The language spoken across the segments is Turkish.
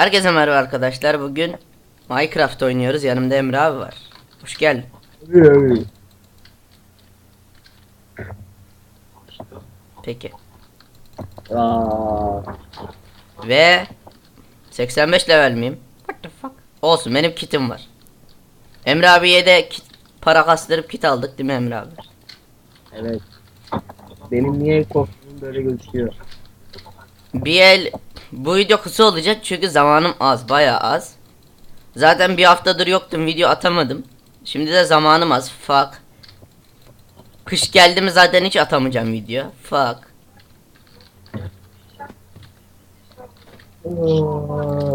Herkese merhaba arkadaşlar. Bugün Minecraft oynuyoruz. Yanımda Emre abi var. Hoş geldin. Peki. Aa, Ve 85 level miyim? What the fuck? Olsun benim kitim var. Emre abiye de kit, para kastırıp kit aldık değil mi Emre abi? evet. Benim niye kostümüm böyle gözüküyor? Bir el bu video kısa olacak çünkü zamanım az bayağı az. Zaten bir haftadır yoktum video atamadım. Şimdi de zamanım az. Fuck. Kış geldi mi zaten hiç atamayacağım video. Fuck.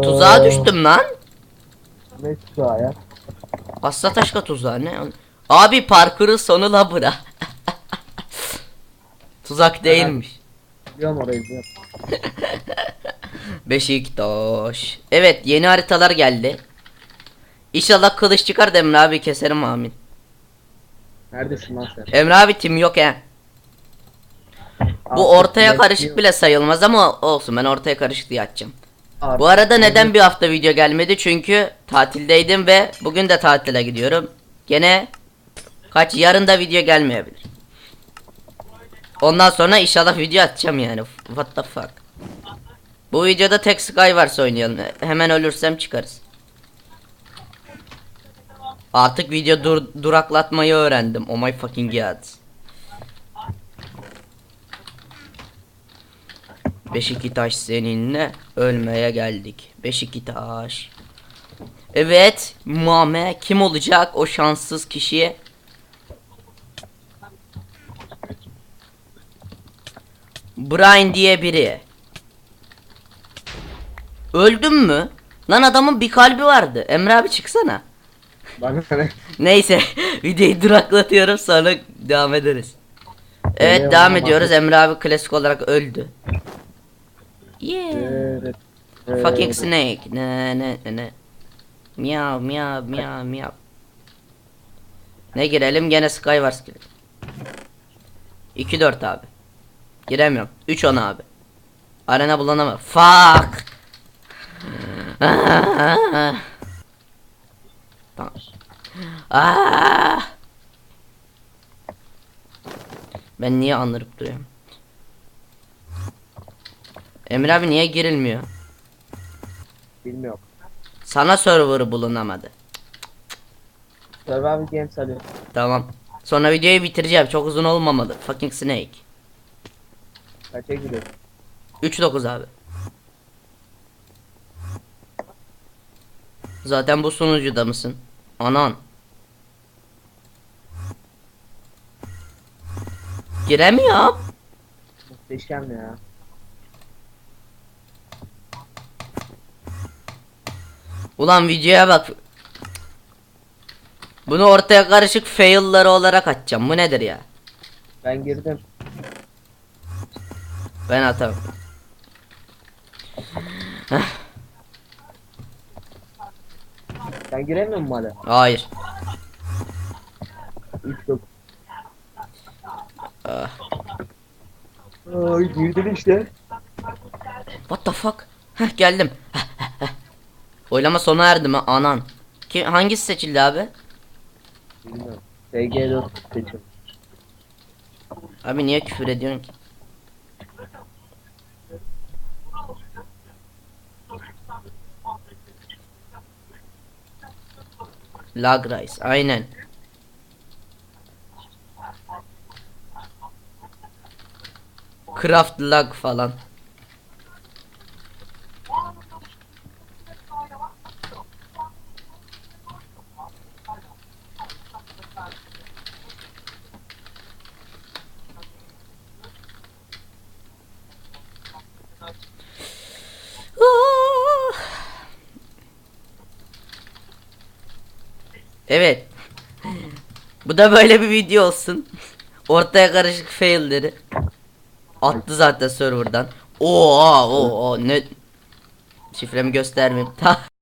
Tuzağa düştüm lan. Ne tuzağı ya? Asla taşka tuzağı ne? Abi parkurun sonu la bura. Tuzak değilmiş. Biliyorum orayı biliyorum. Beşiktaş. Evet yeni haritalar geldi. İnşallah kılıç çıkar da Emre abi keserim amin. Neredesin lan sen? Emre abi tim yok he. Bu ortaya karışık bile sayılmaz ama olsun ben ortaya karışık diye açacağım. Bu arada neden bir hafta video gelmedi? Çünkü tatildeydim ve bugün de tatile gidiyorum. Gene kaç yarın da video gelmeyebilir. Ondan sonra inşallah video atacağım yani. What the fuck. Bu videoda tek Skywars oynayalım. Hemen ölürsem çıkarız. Artık video dur duraklatmayı öğrendim. Oh my fucking god. Beşiktaş seninle ölmeye geldik. Beşiktaş. Evet, Muame kim olacak o şanssız kişi? Brian diye biri. Öldün mü? Lan adamın bir kalbi vardı. Emre abi çıksana. Neyse videoyu duraklatıyorum sonra devam ederiz. Evet Geliyor devam ediyoruz. Emre abi klasik olarak öldü. Yeah. Fucking snake. Ne ne ne ne. Miyav miyav miyav miyav. Ne girelim gene Skywars girelim. 2-4 abi. Giremiyorum. 3-10 abi. Arena bulanama. Fuck. Tamam. Aa! Ben niye anırıp duruyorum? Emir abi niye girilmiyor? Bilmiyorum. Sana server'ı bulunamadı. Survivor Games arıyor. Tamam. Sonra videoyu bitireceğim. Çok uzun olmamalı. Fucking Snake. Kaça gidiyor? 3-9 abi. Zaten bu sunucuda mısın? Anan. Giremiyorum. Muhteşem ya. Ulan videoya bak. Bunu ortaya karışık fail'ları olarak atacağım. Bu nedir ya? Ben girdim. Ben atamam. Sen giremiyor musun hala? Hayır. 3 9. Ah. Ay girdin işte. What the fuck? Heh geldim. Oylama sona erdi mi? Anan. Ki hangisi seçildi abi? Bilmiyorum. SG4 seçim. Abi niye küfür ediyorsun ki? Lag Rice aynen. Craft lag falan. Ah! Evet. Bu da böyle bir video olsun. Ortaya karışık failleri. Attı zaten serverdan. Oo, oo, oo, ne şifremi göstermeyeyim.